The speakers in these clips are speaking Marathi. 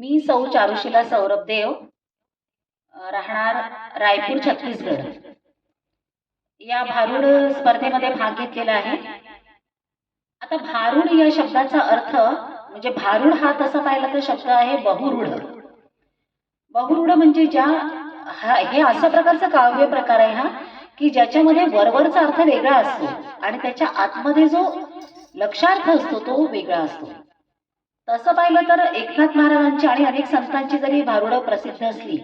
मी सौ चारुशिला सौरभ देव राहणार रायपूर छत्तीसगड. या भारुड स्पर्धेमध्ये भाग घेतलेला आहे. आता भारुड या शब्दाचा अर्थ म्हणजे भारुड हा तसा पाहिला तर शब्द आहे बहुरूढ. बहुरूढ म्हणजे ज्या हा हे असा प्रकारचा काव्य प्रकार आहे हा की ज्याच्यामध्ये वरवरचा अर्थ वेगळा असतो आणि त्याच्या आतमध्ये जो लक्षार्थ असतो तो वेगळा असतो. तसं पाहिलं तर एकनाथ महाराजांची आणि अनेक संतांची जरी भारुड प्रसिद्ध असली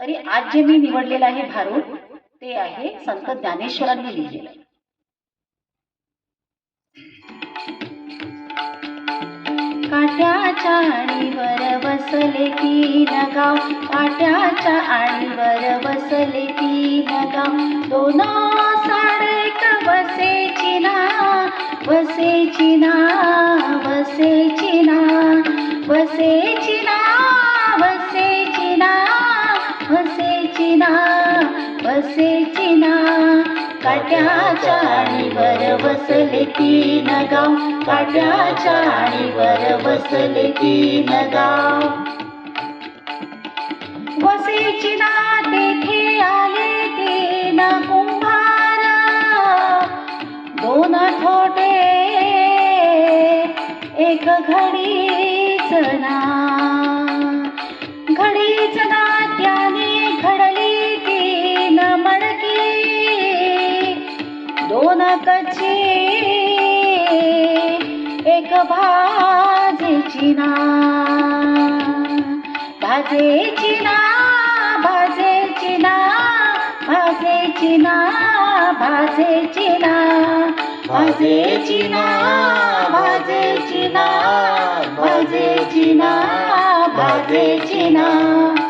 तरी आज जे मी निवडलेलं आहे भारूड ते आहे संत ज्ञानेश्वरांनी लिहिलेलं आहे. काट्याच्या आणीवर बसले तीन गाव काट्याच्या आणीवर बसले तीन गाव. दोन साडे कबर असेचे ना काट्याच्या आणीवर बसले ती नगाव काट्याच्या आणीवर बसले ती नगाव वसेची ना तेथे आले तीन कुंभार. दोन ठोटे एक घडीच ना दोन एक भाजेची ना. भाजेची ना भाजेची ना भाजेची ना भाजेची ना. भाजेची ना भाजेची ना भाजेची ना भाजेची ना.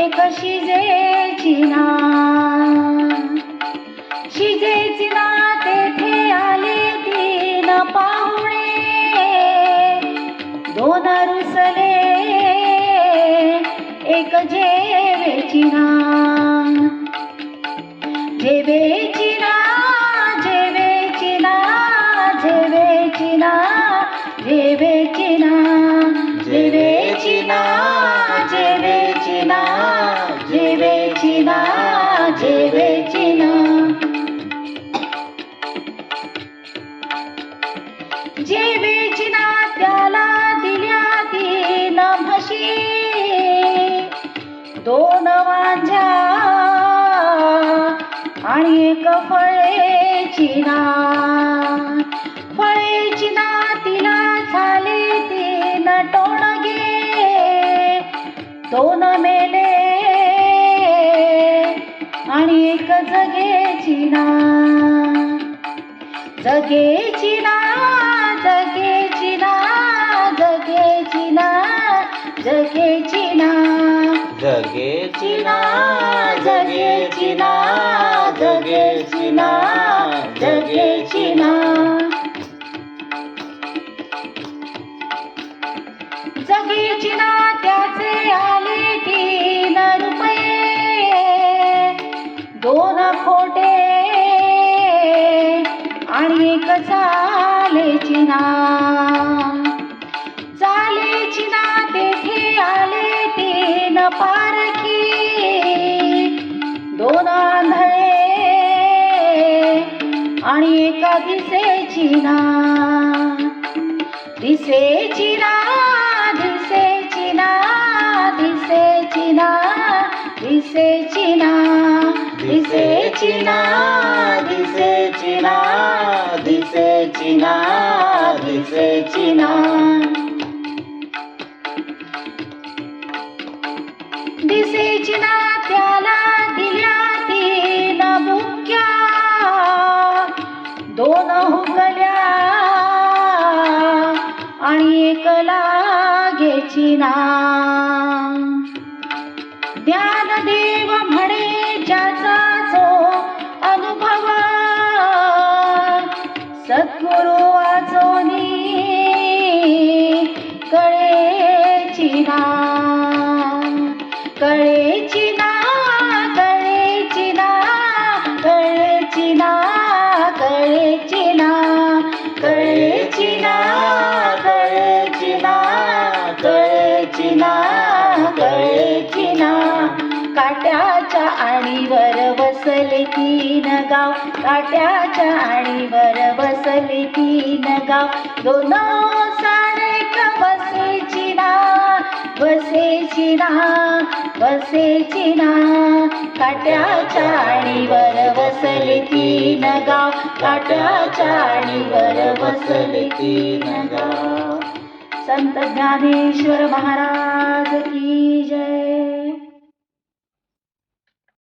एक शिजेची ना शिजेची ना तेथे आले तीन पाहुणे. दोन रुसले एक जेवेची ना जे वेचिना त्याला दिल्या तीन म्हशी दोन वांझ्या आणि एक फळेची ना. फळेची ना तिला झाले तीन टोणगे दोन मेले आणि एक जगेची ना. जगेची ना. जगेची ना जगेची ना जगेची ना जगेची ना जगेची ना जगेची ना जगेची ना आणि एका दिसेची ना दिसेची ना दिसेची ना दिसेची लागेची ज्ञानदेव म्हणे ज्याचा जो अनुभव. सद्गुरु वाचोनी कळे चिना काट्याच्या आणीवर बसले तीन गाव. काट्याच्या आणीवर बसले तीन गाव. दोन साडेक बसेची ना बसेची ना बसेची ना. काट्याच्या आणीवर बसले तीन गाव. काट्याच्या आणीवर बसले तीन गाव. संत ज्ञानेश्वर महाराज की जय.